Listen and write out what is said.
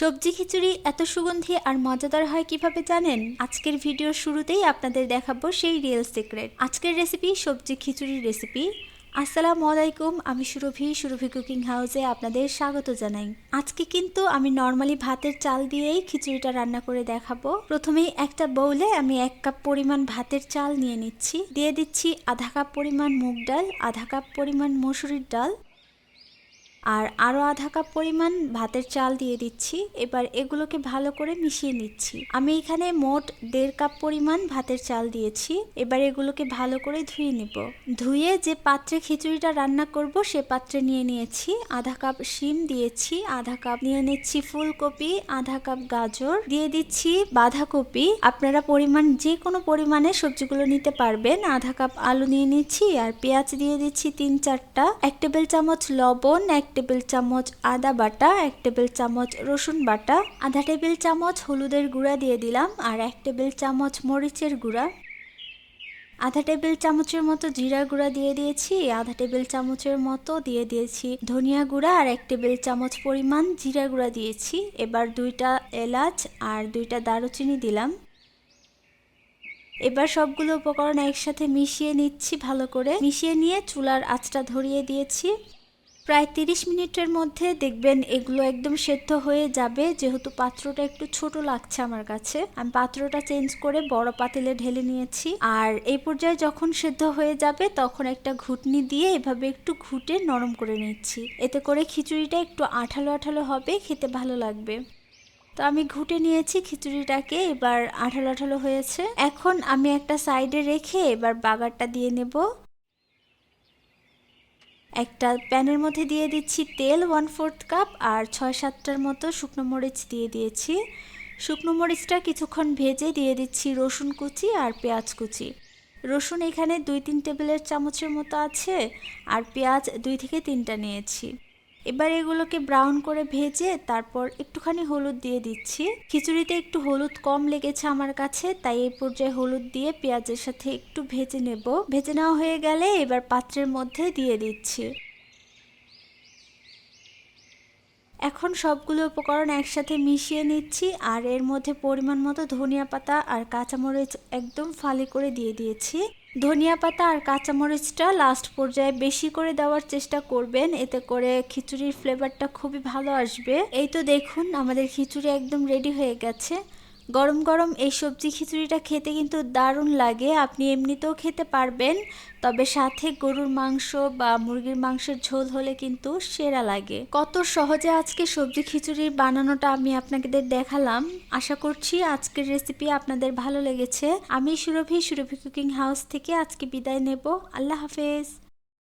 সবজি খিচুড়ি এত সুগন্ধি আর মজাদার হয় কীভাবে জানেন? আজকের ভিডিওর শুরুতেই আপনাদের দেখাবো সেই রিয়েল সিক্রেট আজকের রেসিপি সবজি খিচুড়ির রেসিপি আসসালামু আলাইকুম, আমি সুরভি সুরভি কুকিং হাউসে আপনাদের স্বাগত জানাই। আজকে কিন্তু আমি নর্মালি ভাতের চাল দিয়েই খিচুড়িটা রান্না করে দেখাবো। প্রথমেই একটা বউলে আমি এক কাপ পরিমাণ ভাতের চাল নিয়ে নিচ্ছি। দিয়ে দিচ্ছি আধা কাপ পরিমাণ মুগ ডাল, আধা কাপ পরিমাণ মসুরির ডাল আর আরও আধা কাপ পরিমাণ ভাতের চাল দিয়ে দিচ্ছি। এবার এগুলোকে ভালো করে মিশিয়ে নিচ্ছি। আমি এখানে মোট দেড় কাপ পরিমাণ ভাতের চাল দিয়েছি। এবার এগুলোকে ভালো করে ধুয়ে নিব। ধুয়ে যে পাত্রে খিচুড়িটা রান্না করব, সে পাত্রে নিয়ে নিয়েছি আধা কাপ শিম দিয়েছি, আধা কাপ নিয়ে নিচ্ছি ফুলকপি, আধা কাপ গাজর, দিয়ে দিচ্ছি বাঁধাকপি। আপনারা পরিমাণ যে কোনো পরিমাণে সবজিগুলো নিতে পারবেন। আধা কাপ আলু নিয়ে নিচ্ছি আর পেঁয়াজ দিয়ে দিচ্ছি তিন চারটা। এক টেবিল চামচ লবণ, এক টেবিল চামচ আদা বাটা, এক টেবিল চামচ রসুন বাটা, আধা টেবিল চামচ হলুদের গুঁড়া দিয়ে দিলাম আর এক টেবিল চামচ মরিচের গুঁড়া। আধা টেবিল চামচের মতো জিরা গুঁড়া দিয়ে দিয়েছি, আধা টেবিল চামচের মতো দিয়ে দিয়েছি ধনিয়া গুঁড়া আর এক টেবিল চামচ পরিমাণ জিরা গুঁড়া দিয়েছি। এবার দুইটা এলাচ আর দুইটা দারুচিনি দিলাম। এবার সবগুলো উপকরণ একসাথে মিশিয়ে নিচ্ছি ভালো করে। মিশিয়ে নিয়ে চুলার আঁচটা ধরিয়ে দিয়েছি। প্রায় তিরিশ মিনিটের মধ্যে দেখবেন এগুলো একদম সেদ্ধ হয়ে যাবে। যেহেতু পাত্রটা একটু ছোট লাগছে আমার কাছে। আমি পাত্রটা চেঞ্জ করে বড় পাতিলে ঢেলে নিয়েছি। আর এই পর্যায়ে যখন সেদ্ধ হয়ে যাবে, তখন একটা ঘুটনি দিয়ে এভাবে একটু ঘুটে নরম করে নিচ্ছি। এতে করে খিচুড়িটা একটু আঠালো আঠালো হবে, খেতে ভালো লাগবে। তো আমি ঘুটে নিয়েছি, খিচুড়িটাকে এবার আঠালো আঠালো হয়েছে। এখন আমি একটা সাইডে রেখে এবার বাগারটা দিয়ে নেব। একটা প্যানের মধ্যে দিয়ে দিচ্ছি তেল ওয়ান ফোর্থ কাপ আর ছয় সাতটার মতো শুকনো মরিচ দিয়ে দিয়েছি। শুকনো মরিচটা কিছুক্ষণ ভেজে দিয়ে দিচ্ছি রসুন কুচি আর পেঁয়াজ কুচি। রসুন এখানে দুই তিন টেবিলের চামচের মতো আছে আর পেঁয়াজ দুই থেকে তিনটা নিয়েছি। এবার এগুলোকে ব্রাউন করে ভেজে তারপর একটুখানি হলুদ দিয়ে দিচ্ছি। খিচুড়িতে একটু হলুদ কম লেগেছে আমার কাছে, তাই এই পর্যায়ে হলুদ দিয়ে পেঁয়াজের সাথে একটু ভেজে নেব। ভেজে নেওয়া হয়ে গেলে এবার পাত্রের মধ্যে দিয়ে দিচ্ছি। এখন সবগুলো উপকরণ একসাথে মিশিয়ে নিচ্ছি, আর এর মধ্যে পরিমাণ মতো ধনিয়া পাতা আর কাঁচামরিচ একদম ফালি করে দিয়ে দিয়েছি। ধনিয়া পাতা আর কাঁচামরিচটা লাস্ট পর্যায়ে বেশি করে দেওয়ার চেষ্টা করবেন। এতে করে খিচুড়ির ফ্লেভারটা খুবই ভালো আসবে। এই তো দেখুন, আমাদের খিচুড়ি একদম রেডি হয়ে গেছে। গরম গরম এই সবজি খিচুড়িটা খেতে কিন্তু দারুণ লাগে। আপনি এমনিতেও খেতে পারবেন, তবে সাথে গরুর মাংস বা মুরগির মাংসের ঝোল হলে কিন্তু সেরা লাগে। কত সহজে আজকে সবজি খিচুড়ি বানানোটা আমি আপনাদের দেখালাম। আশা করছি আজকের রেসিপি আপনাদের ভালো লেগেছে। আমি সুরভি সুরভি কুকিং হাউস থেকে আজকে বিদায় নেব। আল্লাহ হাফেজ।